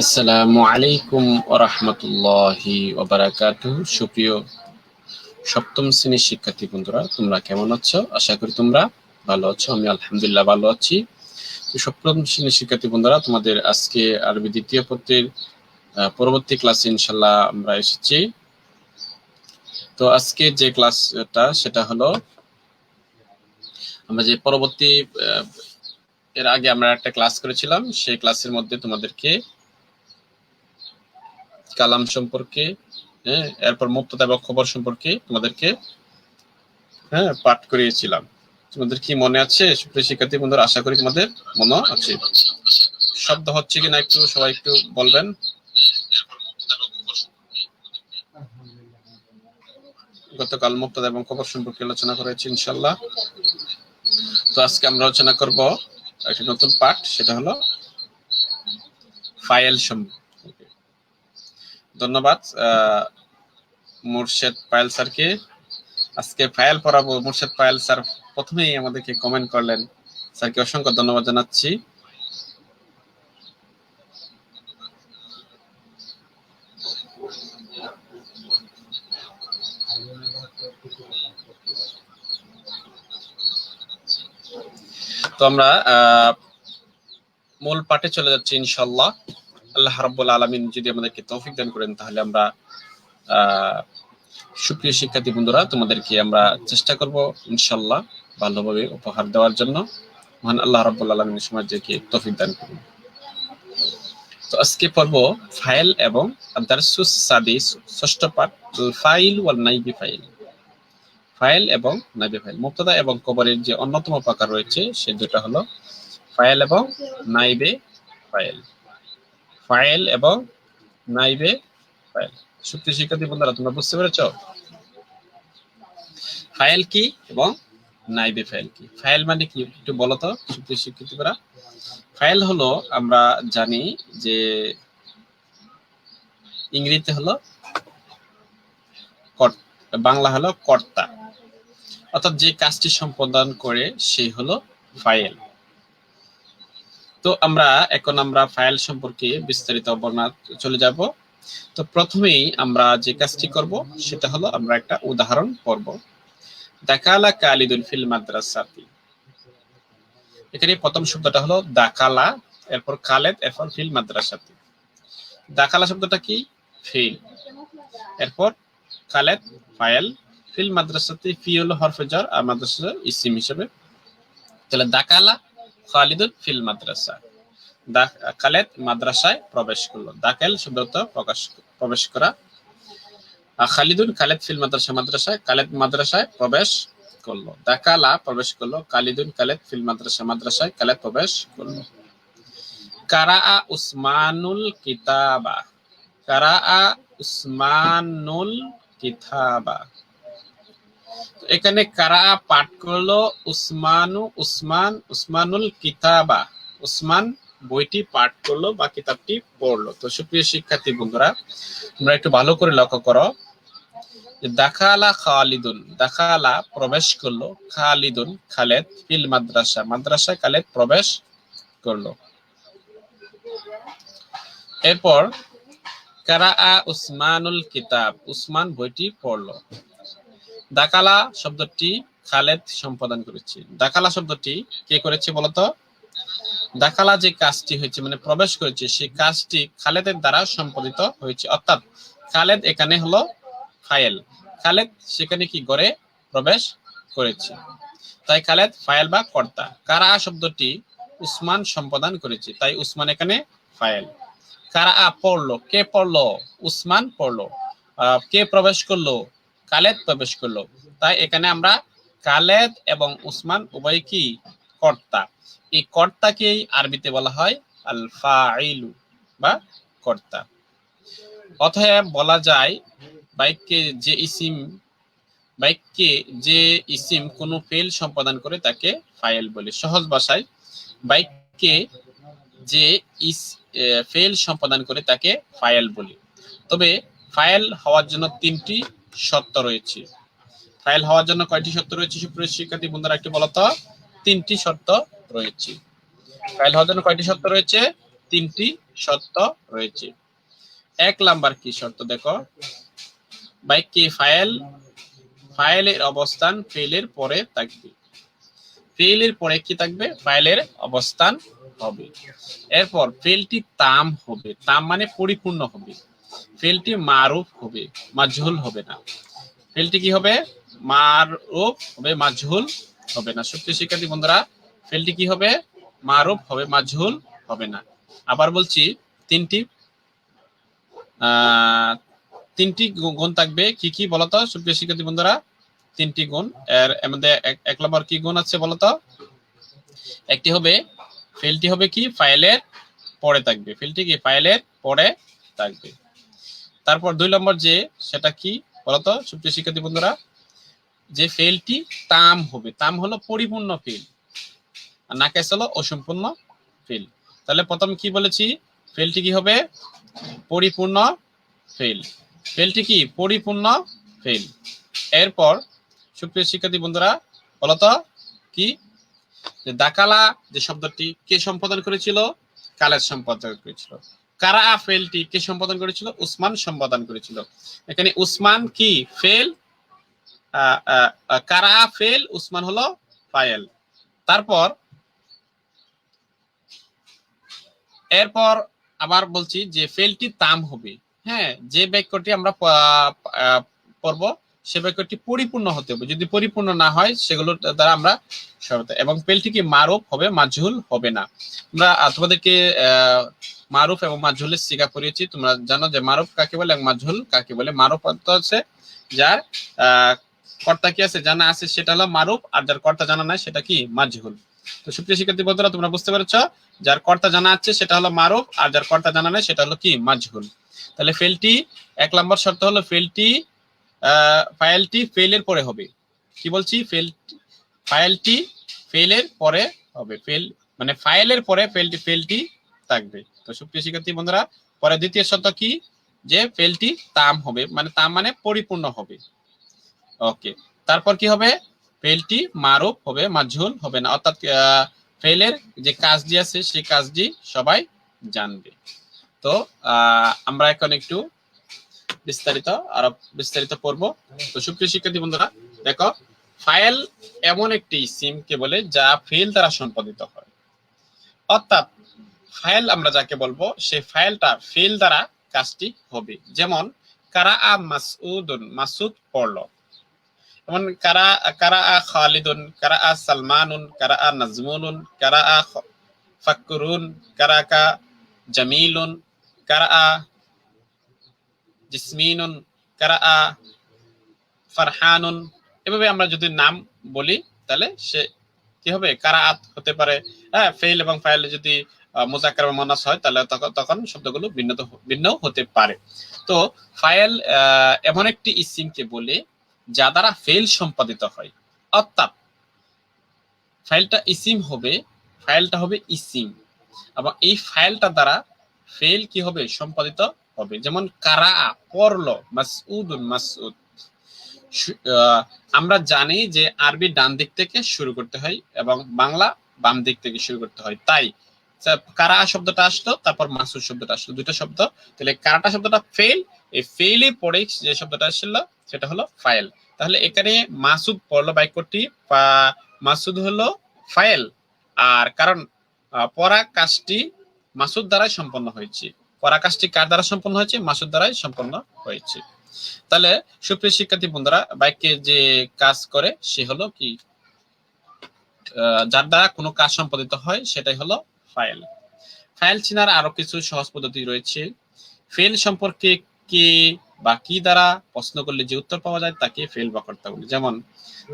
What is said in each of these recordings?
আসসালামু আলাইকুম ওবারাকাতু সুপ্রিয় সপ্তম শ্রেণির শিক্ষার্থী বন্ধুরা, তোমরা কেমন আছো? আশা করি তোমরা ভালো আছো, আমি আলহামদুলিল্লাহ ভালো আছি। সপ্তম শ্রেণির শিক্ষার্থী বন্ধুরা, তোমাদের আজকে আরবি দ্বিতীয় পত্রের পরবর্তী ক্লাসে ইনশাল্লাহ আমরা এসেছি। তো আজকে যে ক্লাসটা, সেটা হলো আমরা যে পরবর্তী এর আগে আমরা একটা ক্লাস করেছিলাম, সেই ক্লাসের মধ্যে তোমাদেরকে কালাম সম্পর্কে হ্যাঁ এরপর মুক্ততা এবং খবর সম্পর্কে তোমাদেরকে হ্যাঁ পাঠ করিয়েছিলাম। তোমাদের কি মনে আছে? সুপ্রিয় শিক্ষার্থী বন্ধুরা, আশা করি তোমাদের মনে আছে। শব্দ হচ্ছে কিনা একটু, সবাই একটু বলবেন। গতকাল মুক্তদা এবং খবর সম্পর্কে আলোচনা করেছি, ইনশাল্লাহ। তো আজকে আমরা আলোচনা করব একটা নতুন পার্ট সেটা হলো ফাইল সম্পর্কে ধন্যবাদ মুর্শেদ পায়েল স্যারকে। আজকে ফাইল পড়াবো, মুর্শেদ পায়েল স্যার প্রথমেই আমাদেরকে কমেন্ট করলেন। স্যারকে অসংখ্য ধন্যবাদ জানাচ্ছি। তো আমরা মূল পাঠে চলে যাচ্ছি ইনশাল্লাহ আল্লাহ রাব্বুল আলামিন যদি আমাদেরকে তৌফিক দান করেন, তাহলে আমরা সুপ্রিয় শিক্ষার্থী বন্ধুরা, তোমাদেরকে আমরা চেষ্টা করব ইনশাল্লাহ ভালোভাবে উপহার দেওয়ার জন্য। মহান আল্লাহ রাব্বুল আলামিন সমাজকে তৌফিক দান করুন। তো আজকে পর্ব ফাইল এবং দারসুস সাদিস, ষষ্ঠ পাঠ ফাইল ওয়াল নাইবি ফাইল। ফাইল এবং নাইবি ফাইল। মুক্তদা এবং কবরের যে অন্যতম প্রকার রয়েছে, সে দুটা হলো ফাইল এবং নাইবে ফাইল। ফাইল এবং নাইবে ফাইল। সুপ্রিয় শিক্ষার্থী বন্ধুরা, তোমরা বুঝতে পেরেছ? ফাইল কি এবং নাইবে ফাইল কি? ফাইল মানে কি একটু বলো তো, সুপ্রিয় শিক্ষার্থীরা। ফাইল হলো, আমরা জানি যে ইংরেজিতে হলো বাংলা হলো কর্তা। অর্থাৎ যে কাজটি সম্পাদন করে সেই হলো ফাইল তো আমরা, এখন আমরা ফাইল সম্পর্কে বিস্তারিত বর্ণনা চলে যাব। তো প্রথমেই আমরা যে কাজটি করব, সেটা হলো আমরা একটা উদাহরণ পড়ব। দাকালা কালিদুল ফিল মাদ্রাসাতি। এখানে প্রথম শব্দটা হলো দাকালা, এরপর কালেদ, এরপর ফিল মাদ্রাসাতি। দাকালা শব্দটা কি? ফিল। এরপর কালেদ, ফাইল। ফিল মাদ্রাসাতি ফি হলো হরফেজার আর মাদ্রাসা ইসিম হিসেবে। তাহলে দাকালা খালিদুল ফিল মাদ্রাসা। খালেদ মাদ্রাসায় প্রবেশ করল। দাকেল শব্দত প্রকাশ, প্রবেশ করা। খালিদুল খালেদ ফিল মাদ্রাসা মাদ্রাসায়, খালেদ মাদ্রাসায় প্রবেশ করল। দাকালা প্রবেশ করল, খালিদুল খালেদ ফিল মাদ্রাসা মাদ্রাসায় খালেদ প্রবেশ করল। কারা উসমানুল কিতাবা। কারা উসমানুল কিতাবা। এখানে কারা পাঠ করল? উসমানু, উসমান, উসমানুল কিতাবা। উসমান বইটি পাঠ করল বা কিতাবটি পড়ল। তো সুপ্রিয় শিক্ষার্থী বন্ধুরা, তোমরা একটু ভালো করে লক্ষ্য করো। দাখালা খালিদুন, দাখালা প্রবেশ করল। খালিদুন খালেদ ফিল মাদ্রাসা মাদ্রাসায় খালেদ প্রবেশ করল। এরপর কারা উসমানুল কিতাব, উসমান বইটি পড়ল। দাকালা শব্দটি খালেদ সম্পাদন করেছে। দাকালা শব্দটি কে করেছে বলতো? দাকালা যে কাজটি হয়েছে মানে প্রবেশ করেছে সেই কাজটি খালেদের দ্বারা সম্পাদিত হয়েছে। অর্থাৎ খালেদ এখানে হলো ফাইল খালেদ সেখানে কি করে? প্রবেশ করেছে। তাই খালেদ ফাইল বা কর্তা। কারা শব্দটি উসমান সম্পাদন করেছে? তাই উসমান এখানে ফাইল কারা পড়ল? কে পড়ল? উসমান পড়ল। কে প্রবেশ করল? কালেদ প্রবেশ করল। তাই এখানে আমরা কালেদ এবং উসমান উভয় কি? কর্তা। এই কর্তাকেই আরবিতে বলা হয় আল ফাইলু বা কর্তা। অতএব বলা যায়, বাইককে যে ইসিম, বাইককে যে ইসিম কোনো ফেল সম্পাদন করে তাকে ফাইল বলে। সহজ ভাষায়, বাইককে যে ইস ফেল সম্পাদন করে তাকে ফাইল বলি। তবে ফাইল হওয়ার জন্য তিনটি শর্ত রয়েছে। ফাইল হওয়ার জন্য কয়টি শর্ত রয়েছে সুপ্রিয় শিক্ষার্থী বন্ধুরা একটু বলতো, তিনটি শর্ত রয়েছে। ফাইল হওয়ার জন্য কয়টি শর্ত রয়েছে? তিনটি শর্ত রয়েছে। এক নাম্বার কি শর্ত দেখো? বাইকটি ফাইল, ফাইলের অবস্থান ফেলের পরে থাকবে। ফেলের পরে কি থাকবে? ফাইলের অবস্থান হবে। এরপর ফেলটি তাম হবে। তাম মানে পরিপূর্ণ হবে। ফেলটি মারুফ হবে, মাজহুল হবে না। ফেলটি কি হবে? মারুফ হবে, মাজহুল হবে না। সত্যি শিক্ষার্থী বন্ধুরা ফেলটি কি হবে? মারুফ হবে, মাজহুল হবে না। আবার বলছি, তিনটি তিনটি গুণ থাকবে। কি কি বলতো, সুপ্রিয় শিক্ষার্থী বন্ধুরা? তিনটি গুণ। এর মধ্যে এক নম্বর কি গুণ আছে বলতো? একটি হবে ফেলটি হবে কি? ফাইলের পরে থাকবে। ফেলটি কি? ফাইলের পরে থাকবে। তারপর দুই নম্বর যে, সেটা কি বলতো? সুপ্রিয় শিক্ষার্থী বন্ধুরা, যে ফেলটি তাম হবে। তাম হলো পরিপূর্ণ ফেল আর নাকেস হলো অসম্পূর্ণ ফেল তাহলে প্রথম কি বলেছি? ফেলটি কি হবে? পরিপূর্ণ ফেল ফেলটি কি? পরিপূর্ণ ফেল এরপর সুপ্রিয় শিক্ষার্থী বন্ধুরা, বলতো কি? যে দাকালা যে শব্দটি কে সম্পাদন করেছিল? কালের সম্পাদন করেছিল। কারা ফেলটি কে সম্পাদন করেছিল? উসমান সম্পাদন করেছিল। এখানে উসমান কি? ফেল। কারা ফেল? উসমান হলো ফাইল তারপর এরপর আবার বলছি যে ফেলটি তাম হবে। হ্যাঁ যে বাক্যটি আমরা পড়ব, সে বাক্যটি পরিপূর্ণ হতে হবে। যদি পরিপূর্ণ না হয়, সেগুলো দ্বারা আমরা সরাতে এবং ফেলটি কি মারুফ হবে মাজহুল হবে না। আমরা তোমাদেরকে মারুফ এবং মাজহুলের শিখা পড়িয়েছি তোমরা জানো যে মারুফ কাকে বলে এবং মাজহুল কাকে বলে। মারুফ অর্থ হচ্ছে যার কর্তা কি আছে, জানা আছে, সেটা হলো মারুফ। আর যার কর্তা জানা নাই, সেটা কি? মাজহুল তো সুপ্রিয় শিক্ষার্থী বন্ধুরা, তোমরা বুঝতে পেরেছ, যার কর্তা জানা আছে, সেটা হলো মারুফ। আর যার কর্তা জানা নাই, সেটা হলো কি? মাজহুল তাহলে ফেলটি, এক নম্বর শর্ত হলো ফেলটি ফাইলটি ফেলের পরে হবে। কি বলছি? ফেল ফাইলটি ফেলের পরে হবে। ফেল মানে ফাইলের পরে ফেলটি ফেলটি থাকবে। তো সুপ্রিয় শিক্ষার্থী বন্ধুরা, পরে দ্বিতীয় শর্ত কি? যে ফেলটি তাম হবে মানে তাম মানে পরিপূর্ণ হবে। ওকে তারপর কি হবে? ফেলটি মারুফ হবে মাজহুল হবে না। অর্থাৎ ফেলের যে কাজটি আছে, সেই কাজটি সবাই জানবে। তো আমরা এখন একটু বিস্তারিত, আরও বিস্তারিত পড়ব। তো সুপ্রিয় শিক্ষার্থী বন্ধুরা, দেখো ফাইল এমন একটি সিমকে বলে, যা ফেল দ্বারা সম্পাদিত হয়। অর্থাৎ ফাইল আমরা যাকে বলব, সেই ফাইলটা ফেল দ্বারা কাজটি হবে। যেমন, কারা আ মাসউদুন মাসুদ পড়ল। যেমন, কারা কারা আ খালিদুন, কারা আ সালমানুন, কারা আ নাজমুনুন, কারা আ ফাক্কুরুন কারা কা জামিলুন, কারা আ জিসমিনুন, কারা আ ফারহানুন। এভাবে আমরা যদি নাম বলি, তাহলে সে কি হবে? কারাআত হতে পারে। হ্যাঁ ফেল এবং ফাইল যদি মোজাক্কার বা মুয়ান্নাস হয় তাহলে তখন শব্দগুলো ভিন্ন ভিন্ন হতে পারে। তো আহ, এমন একটি ইসিমকে বলে যা দ্বারা ফেল সম্পাদিত হয়। অর্থাৎ ফাইলটা ইসিম হবে ফাইলটা হবে ইসিম। এবং এই ফাইলটা দ্বারা ফেল কি হবে? সম্পাদিত হবে। যেমন কারা পড়ল মাসউদ আহ, আমরা জানি যে আরবি ডান দিক থেকে শুরু করতে হয় এবং বাংলা বাম দিক থেকে শুরু করতে হয়। তাই কারা শব্দটা আসলো? তারপর মাসুদ শব্দটা আসলো দুটো শব্দ। তাহলে কারাটা শব্দটা ফেল এই ফেলে পড়ে যে শব্দটা আসলো সেটা হলো ফাইল তাহলে এখানে মাসুদ পড়ল বাক্যটি মাসুদ হলো ফাইল আর কারণ পড়া কাজটি মাসুদ দ্বারাই সম্পন্ন হয়েছে। পড়া কাজটি কার দ্বারা সম্পন্ন হয়েছে? মাসুদ দ্বারাই সম্পন্ন হয়েছে। তাহলে সুপ্রিয় শিক্ষার্থী বন্ধুরা বাইকে যে কাজ করে, সে হলো কি? যার দ্বারা কোনো কাজ সম্পাদিত হয়, সেটাই হলো ফাইল। ফাইল চেনার আরও কিছু সহজ পদ্ধতি রয়েছে। ফেল সম্পর্কে কে বা কি দ্বারা প্রশ্ন করলে যে উত্তর পাওয়া যায় তাকে ফেল বা কর্তা বলে। যেমন,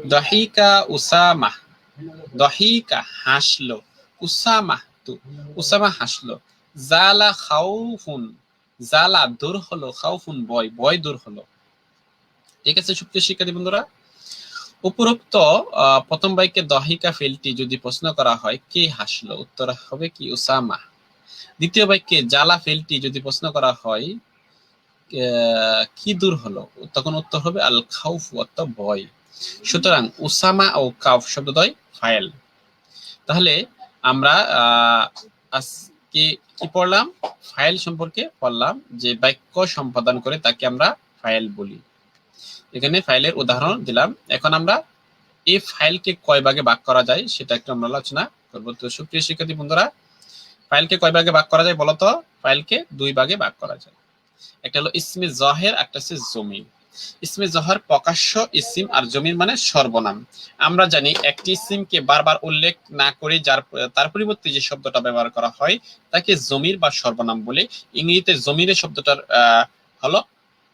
দহিকা উসামা। দহিকা হাসলো। উসামা তু। উসামা হাসলো। জালা খাউফুন। জালা দূর হলো। খাউফুন বয়। বয় দূর হলো। ঠিক আছে সুপ্রিয় শিক্ষার্থী বন্ধুরা উপরোক্ত প্রথম বাইকে দহিকা ফেলটি যদি প্রশ্ন করা হয়, কে হাসলো? উত্তর হবে কি উসামা। দ্বিতীয় বাক্যে জ্বালা ফেলটি যদি প্রশ্ন করা হয় কি দূর হলো? তখন উত্তর হবে, আল খাউফ অর্থ ভয়। সুতরাং উসামা ও কাউফ শব্দদ্বয় ফাইল তাহলে আমরা আজকে কি পড়লাম? ফাইল সম্পর্কে পড়লাম, যে বাক্য সম্পাদন করে তাকে আমরা ফাইল বলি। এখানে ফাইলের উদাহরণ দিলাম। এখন আমরা এই ফাইলকে কয় ভাগে ভাগ করা যায় সেটা একটু আমরা আলোচনা করব। তো সুপ্রিয় শিক্ষার্থী বন্ধুরা ফাইলকে কয় ভাগে ভাগ করা যায় বলতো? ফাইলকে দুই ভাগে ভাগ করা যায়। একটা হলো ইসমে জহের একটা হচ্ছে জমির ইসমে জহর প্রকাশ্য ইসিম আর জমির মানে সর্বনাম। আমরা জানি একটি ইসিমকে বারবার উল্লেখ না করে যার, তার পরিবর্তে যে শব্দটা ব্যবহার করা হয়, তাকে জমির বা সর্বনাম বলে। ইংরেজিতে জমিরের শব্দটার হলো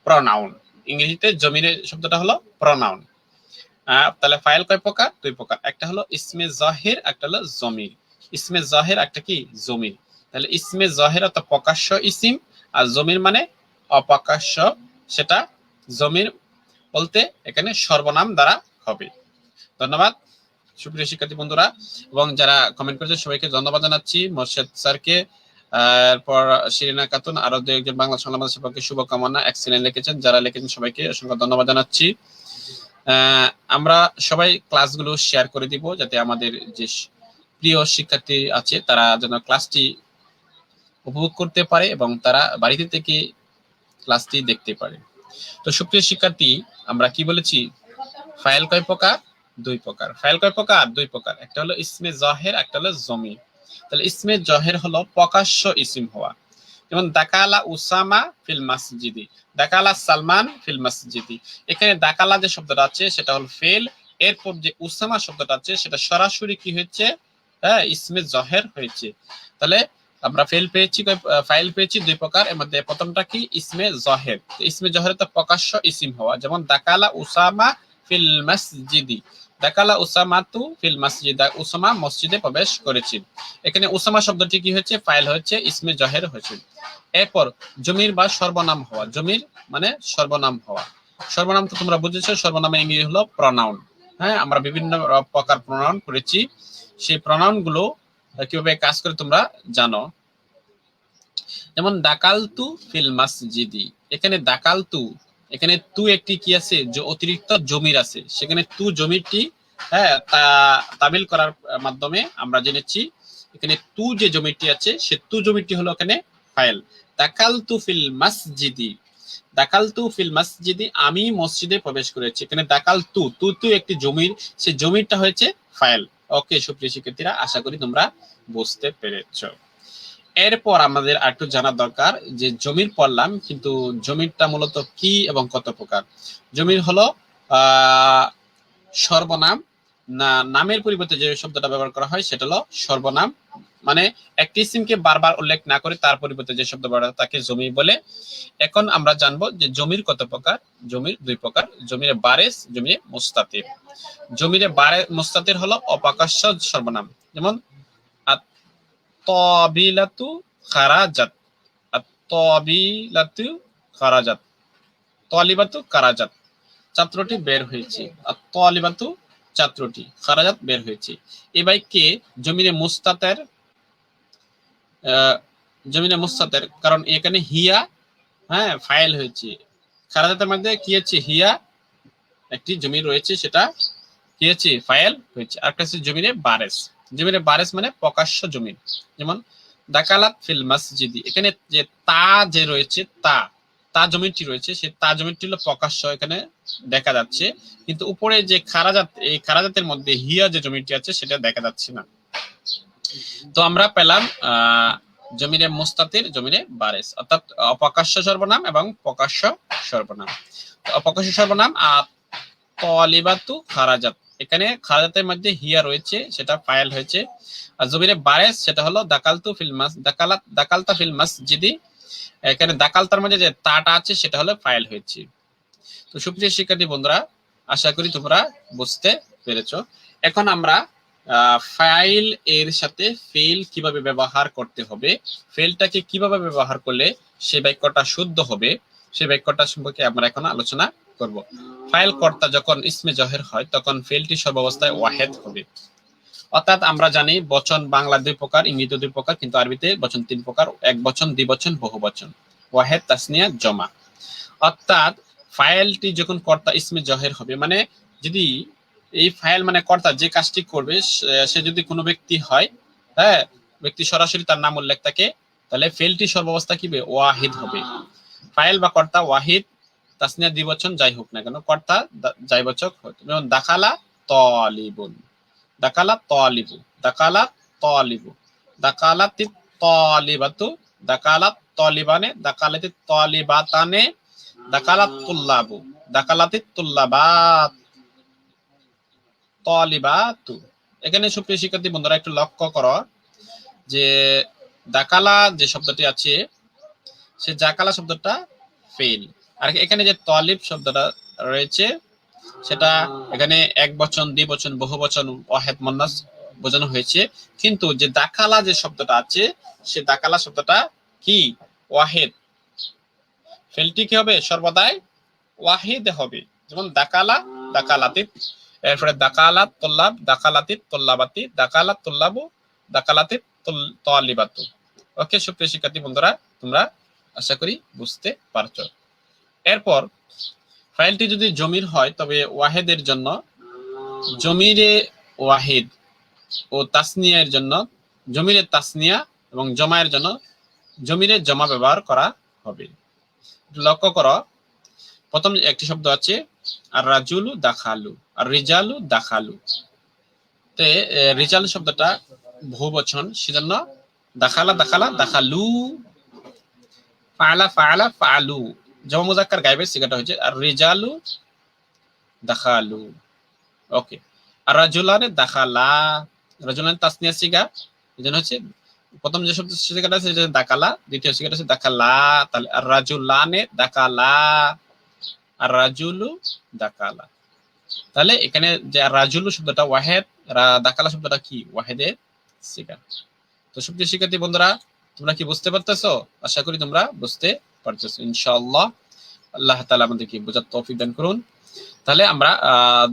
প্রনাউন ইংরেজিতে জমিরের শব্দটা হলো প্রনাউন তাহলে ফাইল কয় প্রকার? দুই প্রকার। একটা হলো ইসমে জহের একটা হলো জমির। ইসমে জহের একটা কি? জমির। তাহলে ইসমে জহের অর্থাৎ প্রকাশ্য ইসিম, আর জমির মানে অপ্রকাশ্য। সেটা জমির বলতে এখানে সর্বনাম দ্বারা হবে। ধন্যবাদ। সুপ্রিয় শিক্ষার্থী বন্ধুরা, এবং যারা কমেন্ট করেছে সবাইকে ধন্যবাদ জানাচ্ছি। মোর্শেদ স্যারকে এরপর শিরিনা খাতুন আরও দু একজন বাংলা সংলাপ সম্পর্কে শুভকামনা এক্সিলেন্ট লিখেছেন, যারা লিখেছেন সবাইকে অসংখ্য ধন্যবাদ জানাচ্ছি। আমরা সবাই ক্লাসগুলো শেয়ার করে দিব যাতে আমাদের যে প্রিয় শিক্ষার্থী আছে, তারা যেন ক্লাসটি উপভোগ করতে পারে এবং তারা বাড়িতে থেকে ক্লাসটি দেখতে পারে। তো সুপ্রিয় শিক্ষার্থী, আমরা কি বলেছি? ফাইল কয় প্রকার? দুই প্রকার। ফাইল কয় প্রকার? দুই প্রকার। একটা হলো ইসমে জহের, একটা হলো জমি তাহলে ইসমে জহের হলো প্রকাশ্য ইসিম হওয়া। যেমন, দাকালা উসামা ফিল মাসজিদি, দাকালা সালমান ফিল মাসজিদি। এখানে দাকালা যে শব্দটা আছে, সেটা হলো ফেল। এরপর যে উসামা শব্দটা আছে, সেটা সরাসরি কি হয়েছে? হ্যাঁ ইসমে জহের হয়েছে। তাহলে আমরা ফেল পেয়েছি ফাইল পেয়েছি দুই প্রকার। এর মধ্যে প্রথমটা কি? ইসমে জহের। ইসমে জহের তো প্রকাশ্য ইসিম হওয়া। যেমন, দাকালা উসামা ফিল মসজিদি। দাকালা উসামা তু ফিল উসামা মসজিদে প্রবেশ করেছি। এখানে উসামা শব্দটি কি হয়েছে? ফাইল ইসমে জহের এরপর জমির বা সর্বনাম হওয়া, জমির মানে সর্বনাম হওয়া। সর্বনাম তো তোমরা বুঝেছ, সর্বনামে ইংরেজি হলো প্রনাউন হ্যাঁ আমরা বিভিন্ন প্রকার প্রনাউন করেছি। সেই প্রনাউনগুলো কীভাবে কাজ করে তোমরা জানো? যেমন, দাকালতু ফিল মাসজিদি। এখানে দাকালতু এখানে তু একটি কি আছে? যে অতিরিক্ত জমির আছে। সেখানে তু জমিটি হ্যাঁ তা তাবিল করার মাধ্যমে আমরা জেনেছি। এখানে তু যে জমিটি আছে, সে তু জমিটি হলো এখানে ফাইল। দাকালতু ফিল মাসজিদি। দাকালতু ফিল মাসজিদি, আমি মসজিদে প্রবেশ করেছি। এখানে দাকাল তু তু তু একটি জমির, সে জমিটা হয়েছে ফাইল। ওকে, সুপ্রিয় শিক্ষার্থীরা, আশা করি তোমরা বুঝতে পেরেছ। এরপর আমাদের আরেকটু জানা দরকার যে জমির পড়লাম কিন্তু জমিরটা মূলত কি এবং কত প্রকার? জমির হলো সর্বনাম, না, নামের পরিবর্তে যে শব্দটা ব্যবহার করা হয় সেটা হলো সর্বনাম। মানে একটি সিমকে বারবার উল্লেখ না করে তার পরিবর্তে যে শব্দ ব্যবহার তাকে জমি বলে। এখন আমরা জানব যে জমির কত প্রকার? জমির দুই প্রকার, জমির বারেস জমির মুস্তাতির। জমিরে বারে মুস্তাতির হলো অপ্রকাশ্য সর্বনাম। যেমন তবিলাতু খারাজাত। তবিলাতু খারাজাত। তলিবাতু কারাজাত। ছাত্রটি বের হয়েছে। আর তলিবাতু ছাত্রটি খারাজাত বের হয়েছে। এই বাইককে জমিনে মুস্তাতের জমিনে মুস্তাতের, কারণ এখানে হিয়া হ্যাঁ ফাইল হয়েছে। খারাজাতের মধ্যে কি আছে? হিয়া, একটি জমি রয়েছে, সেটা কি আছে? ফাইল হয়েছে। আর হচ্ছে জমিনে বারেস। জমিনে বারেস মানে প্রকাশ্য জমি যেমন, দাকালাত ফিল মসজিদি। এখানে যে তা যে রয়েছে, তা তা জমিটি রয়েছে, সে তা জমিটি হলো প্রকাশ্য, এখানে দেখা যাচ্ছে। কিন্তু উপরে যে খারাজাত, এই খারাজাতের মধ্যে হিয়া যে জমিটি আছে, সেটা দেখা যাচ্ছে না। তো আমরা পেলাম জমিনে মুস্তাতির, জমিনে বারেস অর্থাৎ অপ্রকাশ্য সর্বনাম এবং প্রকাশ্য সর্বনাম। অপ্রকাশ্য সর্বনাম আর তলিবাতু খারাজাত। এখানে খারাজাতের মধ্যে হিয়া রয়েছে, সেটা ফাইল হয়েছে। আর জমিনে বারেস সেটা হলো দাকালতু ফিল মাস দাকালাত দাকালতা ফিল মসজিদি। এখানে দাকালতার মধ্যে যে তাটা আছে, সেটা হলো ফাইল হয়েছে। তো সুপ্রিয় শিক্ষার্থী বন্ধুরা, আশা করি তোমরা বুঝতে পেরেছ। এখন আমরা ফাইল এর সাথে ফেল কীভাবে ব্যবহার করতে হবে ফেলটাকে কীভাবে ব্যবহার করলে সে বাক্যটা শুদ্ধ হবে সেই বাক্যটা সম্পর্কে আমরা এখন আলোচনা করব। ফাইল কর্তা যখন ইসমে জহের হয়, তখন ফেলটি সর্বাবস্থায় ওয়াহেদ হবে। অর্থাৎ আমরা জানি বচন বাংলা দুই প্রকার ইংরেজি দুই প্রকার, কিন্তু আরবিতে বচন তিন প্রকার, এক বচন, দ্বি বচন, বহু বচন। ওয়াহেদ, তাসনিয়া, জমা। অর্থাৎ ফাইলটি যখন কর্তা ইসমে জহের হবে মানে যদি এই ফাইল মানে কর্তা যে কাজটি করবে, সে- যদি কোনো ব্যক্তি হয় হ্যাঁ ব্যক্তি সরাসরি তার নাম উল্লেখ থাকে, তাহলে ফেলটি সর্বাবস্থা কি? ওয়াহিদ হবে। ফাইল বা কর্তা ওয়াহিদ তাসনিয়া দ্বিবচন যাই হোক না কেন, কর্তা যাইবাচক হয় যেমন, দাখালা তলিবুন। দাকালা তলিবু। দাকালা তলিবু। দাকালাতি তলিবাতু। দাকালাত তলিবানে দাকালাতি তলিবাতানে দাকালাত তুল্লাবু। দাকালাতি তুল্লাবাত। তলিবাতু। এখানে সুপ্রিয় শিক্ষার্থী বন্ধুরা, একটু লক্ষ্য করো যে দাকালা যে শব্দটি আছে, সে জাকালা শব্দটা ফেল আর এখানে যে তলিব শব্দটা রয়েছে, সেটা এখানে এক বচন, দ্বি বচন, বহু বচন, ওয়াহেদ, মন্নাস বোঝানো হয়েছে। কিন্তু যে দাকালা যে শব্দটা আছে, সে দাকালা শব্দটা কি? ওয়াহেদ। ফেলটি কি হবে? সর্বদাই ওয়াহিদ হবে। যেমন দাকালা দাকালাতিত এরপরে দাকালাত তোল্লাব দাকালাতিত তোল্লাবাতি দাকালাত তোল্লাবু দাকালাতিত তোয়ালিবাতু ওকে, সুপ্রিয় শিক্ষার্থী বন্ধুরা, তোমরা আশা করি বুঝতে পারছ। এরপর ফাইলটি যদি জমির হয়, তবে ওয়াহেদের জন্য, জমিরে ওয়াহিদ ও তাসনিয়ার জন্য, জমিরে তাসনিয়া এবং জমায়ের জন্য জমিরে জমা ব্যবহার করা হবে। লক্ষ্য করো, প্রথম একটি শব্দ আছে আর রাজুলু দাখালু আর রিজালু দাখালু। তে রিজালু শব্দটা বহু বচন, সেজন্য দাখালা দাখালা, দাখালু। ফাআলা ফাআলা ফাআলু জমা মুজাক্কার গায়েবের সিগাটা হচ্ছে আর রিজালু দাখালু। ওকে। আর রাজুলানে দাখালা, রাজুলানে তাসনিয়া সিগা এজন্য হচ্ছে প্রথম যে শব্দ সিগাটা আছে, সেটা দাকালা দ্বিতীয় সিগাটা আছে দাকালা তাহলে আর রাজুলানে দাকালা আর রাজুলু দাকালা তাহলে এখানে যে রাজুলু শব্দটা ওয়াহেদ দাকালা শব্দটা কি? ওয়াহেদের সিগা। তো সুপ্রিয় শিক্ষার্থী বন্ধুরা, তোমরা কি বুঝতে পারতেছো? আশা করি তোমরা বুঝতে পারতেছো ইনশাআল্লাহ। আল্লাহ তাআলা আমাদেরকে বোঝার তৌফিক দান করুন। তাহলে আমরা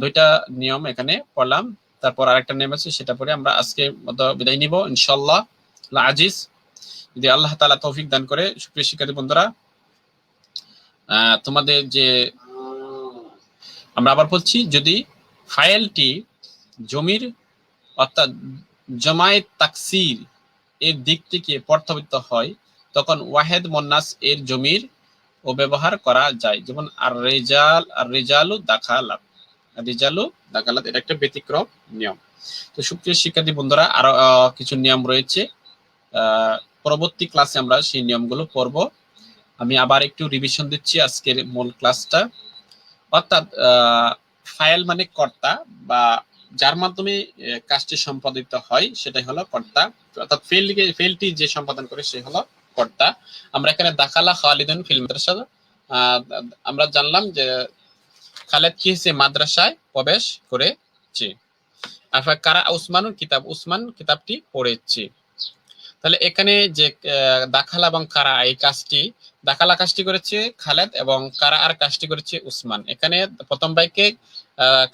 দুইটা নিয়ম এখানে পড়লাম। তারপর আরেকটা নিয়ম আছে, সেটা পরে আমরা আজকে মতো বিদায় নিব, ইনশাআল্লাহ। আল্লাহ আজিজ। যদি আল্লাহ তাআলা তৌফিক দান করে, সুপ্রিয় শিক্ষার্থী বন্ধুরা তোমাদের যে আমরা আবার বলছি, যদি ফাইলটি জমির, অর্থাৎ জমায়েত তাকসির এর দিক থেকে প্রত্যাবৃত্ত হয় তখন ওয়াহেদ মন্নাস এর জমির ও ব্যবহার করা যায়। যেমন আর রেজাল আর রেজালু দাখালাত। রেজালু দাখালাত, এটা একটা ব্যতিক্রম নিয়ম। তো সুপ্রিয় শিক্ষার্থী বন্ধুরা, আরও কিছু নিয়ম রয়েছে। পরবর্তী ক্লাসে আমরা সেই নিয়মগুলো পড়ব। আমি আবার একটু রিভিশন দিচ্ছি আজকের মূল ক্লাসটা অর্থাৎ ফাইল মানে কর্তা বা যার মাধ্যমে কাজটি সম্পাদিত হয়, সেটাই হলো কর্তা। অর্থাৎ ফেলকে ফেলটি যে সম্পাদন করে, সে হলো কর্তা। আমরা এখানে দাখালা খালিদুন ফিল মাদ্রাসা আমরা জানলাম যে খালেদ কি হয়েছে মাদ্রাসায় প্রবেশ করেছে। কারা উসমানুর কিতাব, উসমান কিতাবটি পড়েছে। তাহলে এখানে যে দাখালা এবং কারা এই কাজটি, দাখালা কাজটি করেছে খালেদ এবং কারা আর কাজটি করেছে উসমান। এখানে প্রথম বাইকে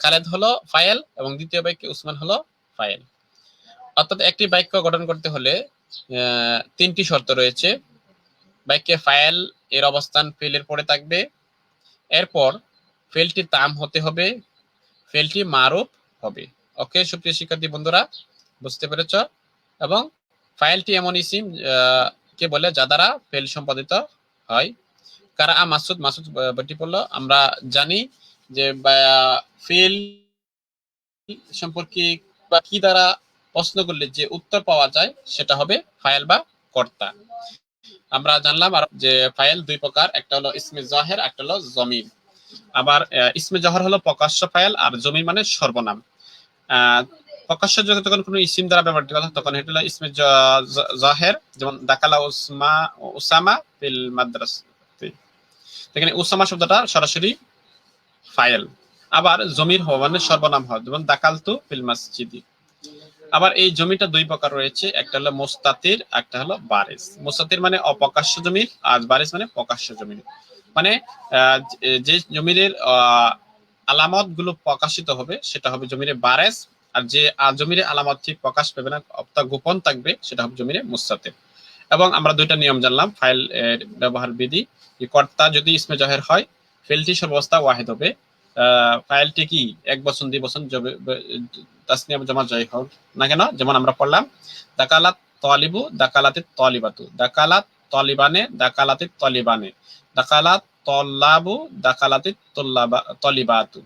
খালেদ হলো ফাইল এবং দ্বিতীয় বাইকে উসমান হলো ফাইল অর্থাৎ একটি বাক্য গঠন করতে হলে তিনটি শর্ত রয়েছে। বাক্যে ফাইল এর অবস্থান ফেলের পরে থাকবে। এরপর ফেলটি তাম হতে হবে ফেলটি মারুফ হবে। ওকে সুপ্রিয় শিক্ষার্থী বন্ধুরা, বুঝতে পেরেছ? এবং ফাইলটি এমন ইসিম কে বলে? যা দ্বারা ফেল সম্পাদিত হয়। কারা মাসুদ মাসুদ বইটি পড়ল। আমরা জানি যে ফেল সম্পর্কে কি দ্বারা প্রশ্ন করলে যে উত্তর পাওয়া যায় সেটা হবে ফাইল বা কর্তা। আমরা জানলাম আর যে ফাইল দুই প্রকার একটা হলো ইসমে জাহের একটা হলো জমির আবার ইসমে জহর হলো প্রকাশ্য ফাইল আর জমির মানে সর্বনাম। প্রকাশ্য ইসিম দ্বারা ব্যবহৃত হয়, তখন এটা হলো ইসমে জ- জ- যেমন দাকালা উসমা উসামা ফিল মাদ্রাস এখানে উসামা শব্দটা সরাসরি ফাইল। আবার জমির হওয়া মানে সর্বনাম হয় যেমন দাকালতু ফিল মাসজিদি। আবার এই জমিটা দুই প্রকার রয়েছে, একটা হলো মোস্তাতির, একটা হলো বারিস মোস্তাতির মানে অপ্রকাশ্য জমির আর বারিস মানে প্রকাশ্য জমি। মানে যে- জমির আলামতগুলো প্রকাশিত হবে, সেটা হবে জমিরে বারেস আর যে জমিরে আলামত ঠিক প্রকাশ পাবে না গোপন থাকবে, সেটা হবে জমিরে মুস্তাতির। এবং আমরা দুইটা নিয়ম জানলাম ফাইল ব্যবহার বিধি কর্তা যদি ইসমে জাহের হয়, ফেলটি সর্বস্থা ওয়াহেদ হবে। ফাইলটি কি? এক বছর দুই বছর তাসনিয়া জমা জয় হোক না কেন, যেমন আমরা পড়লাম, দাকালাত তলিবু, দাকালাতে তলিবাতু। দাকালাত তলিবানে, দাকালাতে তলিবানে। দাকালাত তল্লাবু, দাকালাতে তলিবাতু।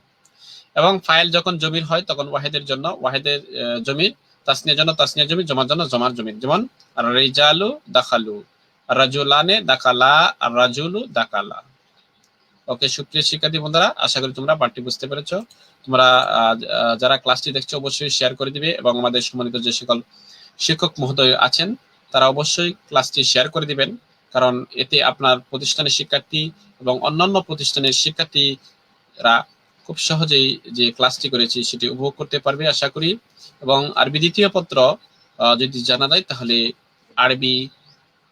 এবং ফাইল যখন জমির হয়, তখন ওয়াহেদের জন্য, ওয়াহেদের জমির, তাসনিয়ার জন্য তাসনিয়া জমি জমার জন্য জমার। জমি যেমন, রেজালু দাখালু, রাজুলানে দাকালা, রাজুলু দাকালা। ওকে, সুপ্রিয় শিক্ষার্থী বন্ধুরা, আশা করি তোমরা পাঠটি বুঝতে পেরেছ। তোমরা যারা ক্লাসটি দেখছ, অবশ্যই শেয়ার করে দিবে এবং আমাদের সম্মানিত যে সকল শিক্ষক মহোদয় আছেন, তারা অবশ্যই ক্লাসটি শেয়ার করে দিবেন। কারণ এতে আপনার প্রতিষ্ঠানের শিক্ষার্থী এবং অন্যান্য প্রতিষ্ঠানের শিক্ষার্থীরা খুব সহজেই যে ক্লাসটি করেছি, সেটি উপভোগ করতে পারবে, আশা করি। এবং আরবি দ্বিতীয় পত্র যদি জানা যায়, তাহলে আরবি,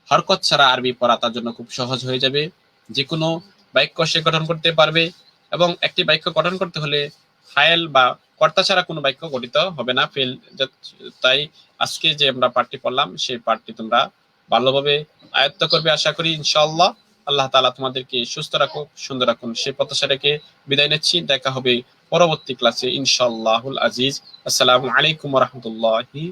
হরকত ছাড়া আরবি পড়া তার জন্য খুব সহজ হয়ে যাবে। যে কোনো বাক্য সে গঠন করতে পারবে এবং একটি বাক্য গঠন করতে হলে ফাইল বা কর্তা ছাড়া কোনো বাক্য গঠিত হবে না ফেল তাই আজকে যে আমরা পাঠটি পড়লাম, সেই পাঠটি তোমরা ভালোভাবে আয়ত্ত করবে আশা করি, ইনশাআল্লাহ। আল্লাহ তাআলা তোমাদেরকে সুস্থ রাখুক, সুন্দর রাখুন। সেই প্রত্যাশা রেখে বিদায় নিচ্ছি। দেখা হবে পরবর্তী ক্লাসে, ইনশাআল্লাহুল আজিজ। আসসালামু আলাইকুম রাহমাতুল্লাহি